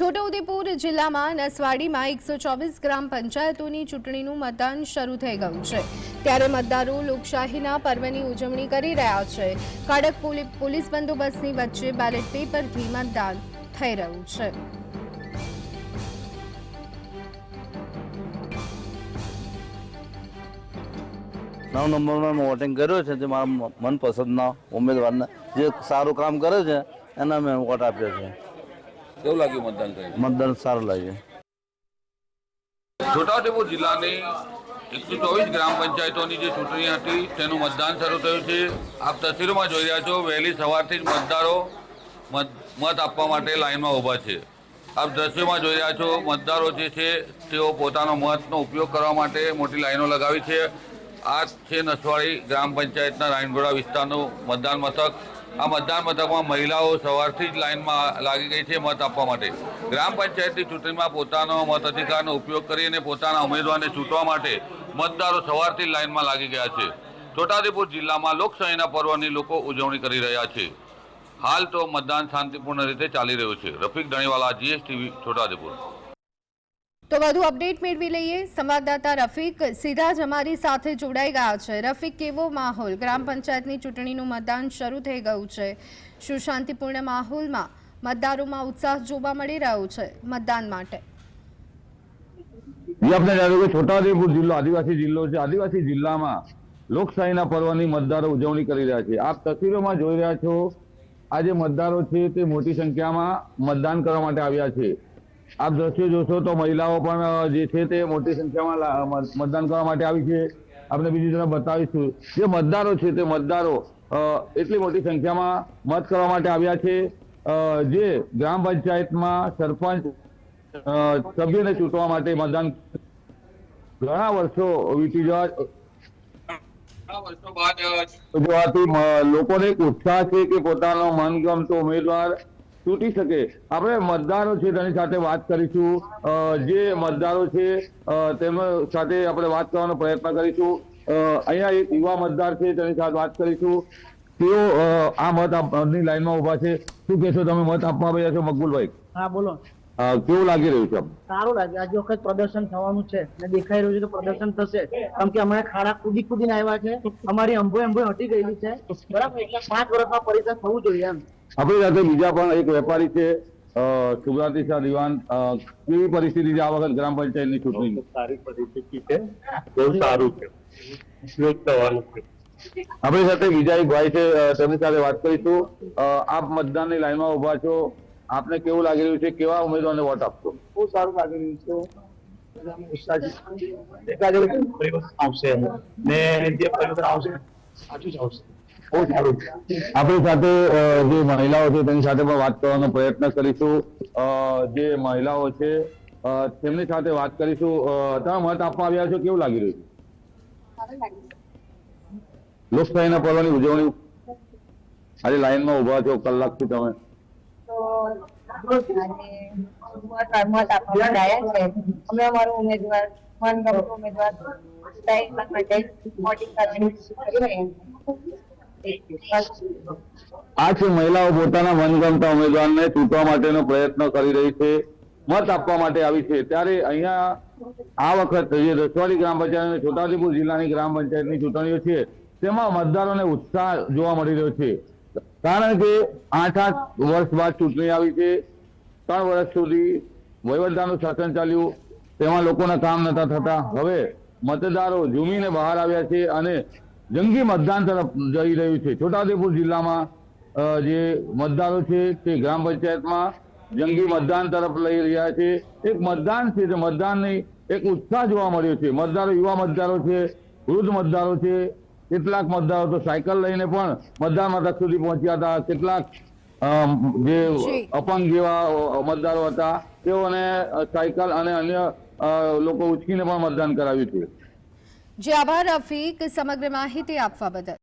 છોટાઉદેપુર જિલ્લામાં નસવાડીમાં એકસો ચોવીસ ગ્રામ પંચાયતોની ચૂંટણીનું મતદાન શરૂ થઈ ગયું છે. ત્યારે મતદારો લોકશાહીના પર્વની ઉજવણી કરી રહ્યા છે. કડક પોલી- પોલીસ બંદોબસ્તની વચ્ચે બેલેટ પેપરથી મતદાન થઈ રહ્યું છે. નવ નંબરમાં વોટિંગ કર્યો છે જે મારા મનપસંદના ઉમેદવારને જે સારું કામ કરે છે, એના મેં વોટ આપ્યો છે. કેવું લાગ્યું મતદાન કરીને મતદાન સારું લાગે છોટાઉદેપુર જિલ્લાની એકસો ચોવીસ ગ્રામ પંચાયતોની જે ચૂંટણી હતી તેનું મતદાન શરૂ થયું છે. આપ તસવીરોમાં જોઈ રહ્યા છો વહેલી સવારથી જ મતદારો મત મત આપવા માટે લાઇનમાં ઊભા છે. આપ દ્રશ્યોમાં જોઈ રહ્યા છો મતદારો જે છે તેઓ પોતાનો મતનો ઉપયોગ કરવા માટે મોટી લાઈનો લગાવી છે. આ છે નસવાડી ગ્રામ પંચાયતના રાયણગોડા વિસ્તારનું મતદાન મથક. આ મતદાન મથકમાં મહિલાઓ સવારથી જ લાઇનમાં લાગી ગઈ છે મત આપવા માટે. ગ્રામ પંચાયતની ચૂંટણીમાં પોતાનો મત અધિકારનો ઉપયોગ કરી અને પોતાના ઉમેદવારને ચૂંટવા માટે મતદારો સવારથી જ લાઈનમાં લાગી ગયા છે. છોટાઉદેપુર જિલ્લામાં લોકશાહીના પર્વની લોકો ઉજવણી કરી રહ્યા છે. હાલ તો મતદાન શાંતિપૂર્ણ રીતે ચાલી રહ્યું છે. રફીક ધણીવાલા, જીએસટીવી, છોટાઉદેપુર. તો વધુ અપડેટ મેળવી લઈએ. સંવાદદાતા રફીક સીધા જ અમારી સાથે જોડાઈ ગયા છે. રફીક, કેવો માહોલ? ગ્રામ પંચાયતની ચૂંટણીનું મતદાન શરૂ થઈ ગયું છે. શું માહોલમાં મતદારોમાં ઉત્સાહ જોવા મળી રહ્યો છે મતદાન માટે? છોટાઉદેપુર જિલ્લો, આદિવાસી જિલ્લો છે. આદિવાસી જિલ્લામાં લોકશાહીના પર્વની મતદારો ઉજવણી કરી રહ્યા છે. આપ તસવીરોમાં જોઈ રહ્યા છો, આ જે મતદારો છે તે મોટી સંખ્યામાં મતદાન કરવા માટે આવ્યા છે. આપ દ્રશ્યો જોશો તો મહિલાઓ પણ જે છે તે મોટી સંખ્યામાં મતદાન કરવા માટે આવી છે. આપણે બીજી તરફ બતાવીશું. જે મતદારો છે તે મતદારો એટલી મોટી સંખ્યામાં મત કરવા માટે આવ્યા છે. જે ગ્રામ પંચાયતમાં સરપંચ સભ્યને ચૂંટવા માટે મતદાન ઘણા વર્ષો વીતી જવા લોકોને એક ઉત્સાહ છે કે પોતાનો મનગમતો ઉમેદવાર ચૂંટી શકે. આપણે મતદારો છે તેની સાથે વાત કરીશું. જે મતદારો છે તેમના સાથે આપણે વાત કરવાનો પ્રયત્ન કરીશું. અહીંયા એક યુવા મતદાર છે તેની સાથે વાત કરીશું. તેઓ આ મત આપની લાઈનમાં ઊભા છે. શું કહેશો તમે મત આપવા આવ્યા છો મકબુલભાઈ? હા બોલો. કેવું લાગી રહ્યું છે સારું લાગે. આજે વખત પ્રદર્શન થવાનું છે. ને દેખાઈ રહ્યું છે તો પ્રદર્શન થશે. કેમ કે હમણાં ખાડા કૂદી કૂદીને આવ્યા છે. અમારી અંબો અંબો હટી ગયેલી છે. બરાબર? એટલે પાંચ વર્ષમાં પરિસર થવું જોઈએ એમ. આપણી સાથે બીજા પણ એક વેપારી છે શુભરાતી શાહ દિવાન. કેવી પરિસ્થિતિ છે આ વખત ગ્રામ પંચાયતની ચૂંટણી સારી પરિસ્થિતિ છે. બહુ સારું છે. આપણી સાથે બીજા એક ભાઈ છે તેમની સાથે વાત કરીશું. આપ મતદાનની લાઈનમાં ઊભા છો. આપને કેવું લાગી રહ્યું છે? કેવા ઉમેદવારને વોટ આપશો? બહુ સારું લાગી રહ્યું છે. બધાને ઉત્સાહ છે. એકાદ એક પરિવર્તન આવશે ને જે પરિવર્તન આવશે સાચું જ આવશે. આપણી સાથે જે મહિલાઓ છે તેની સાથે પણ વાત કરવાનો પ્રયત્ન કરીશું. જે મહિલાઓ છે તેમની સાથે વાત કરીશું. તમે મત આપવા આવ્યા છો કેવું લાગી રહ્યું છે? લોકશાહીના પર્વની ઉજવણી આજે લાઈનમાં ઊભા છો કલાકથી તમે. અમે અમારો ઉમેદવાર મનગમતો ઉમેદવાર ડાયરેક્ટ માટે મોટી કરી રહ્યા છીએ આ છે મહિલાઓ પોતાના મનગમતા ઉમેદવારને ચૂંટવા માટેનો પ્રયત્ન કરી રહી છે, મત આપવા માટે આવી છે. ત્યારે અહીંયા આ વખત જે રસવાડી ગ્રામ પંચાયત અને છોટાઉદેપુર જિલ્લાની ગ્રામ પંચાયતની ચૂંટણીઓ છે, તેમાં મતદારોને ઉત્સાહ જોવા મળી રહ્યો છે. કારણ કે આઠ આઠ વર્ષ બાદ ચૂંટણી આવી છે, ત્રણ વર્ષ સુધી વહીવટદારનું શાસન ચાલ્યું, તેમાં લોકોના કામ નતા થતા. હવે મતદારો ઝૂમીને બહાર આવ્યા છે અને જંગી મતદાન તરફ જઈ રહ્યું છે. છોટાઉદેપુર જિલ્લામાં જે મતદારો છે તે ગ્રામ પંચાયતમાં જંગી મતદાન તરફ લઈ રહ્યા છે. એક મતદાન છે તે મતદાનની એક ઉત્સાહ જોવા મળ્યો છે. મતદારો યુવા મતદારો છે વૃદ્ધ મતદારો છે કેટલાક મતદારો તો સાયકલ લઈને પણ મતદાન મથક સુધી પહોંચ્યા હતા. કેટલાક જે અપંગ જેવા મતદારો હતા તેઓને સાયકલ અને અન્ય લોકો ઉચકીને પણ મતદાન કરાવ્યું છે જે આભાર રફીક સમગ્ર માહિતી આપવા બદલ.